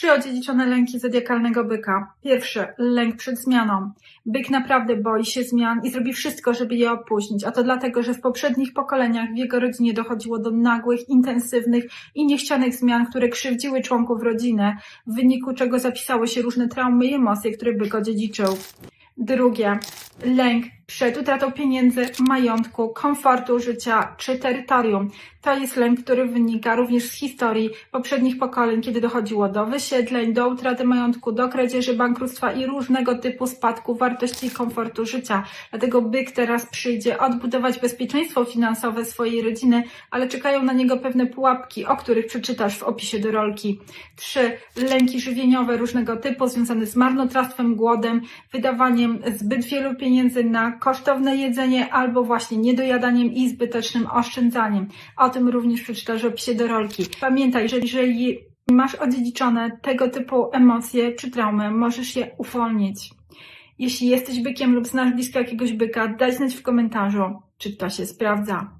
Trzy odziedziczone lęki zodiakalnego byka. Pierwszy, lęk przed zmianą. Byk naprawdę boi się zmian i zrobi wszystko, żeby je opóźnić, a to dlatego, że w poprzednich pokoleniach w jego rodzinie dochodziło do nagłych, intensywnych i niechcianych zmian, które krzywdziły członków rodziny, w wyniku czego zapisały się różne traumy i emocje, które byk odziedziczył. Drugie, lęk przed utratą pieniędzy, majątku, komfortu życia czy terytorium. To jest lęk, który wynika również z historii poprzednich pokoleń, kiedy dochodziło do wysiedleń, do utraty majątku, do kradzieży, bankructwa i różnego typu spadku wartości i komfortu życia. Dlatego byk teraz przyjdzie odbudować bezpieczeństwo finansowe swojej rodziny, ale czekają na niego pewne pułapki, o których przeczytasz w opisie do rolki. Trzy, lęki żywieniowe różnego typu związane z marnotrawstwem, głodem, wydawaniem zbyt wielu pieniędzy na kosztowne jedzenie albo właśnie niedojadaniem i zbytecznym oszczędzaniem. O tym również przeczytasz w opisie do rolki. Pamiętaj, że jeżeli masz odziedziczone tego typu emocje czy traumy, możesz je uwolnić. Jeśli jesteś bykiem lub znasz blisko jakiegoś byka, daj znać w komentarzu, czy to się sprawdza.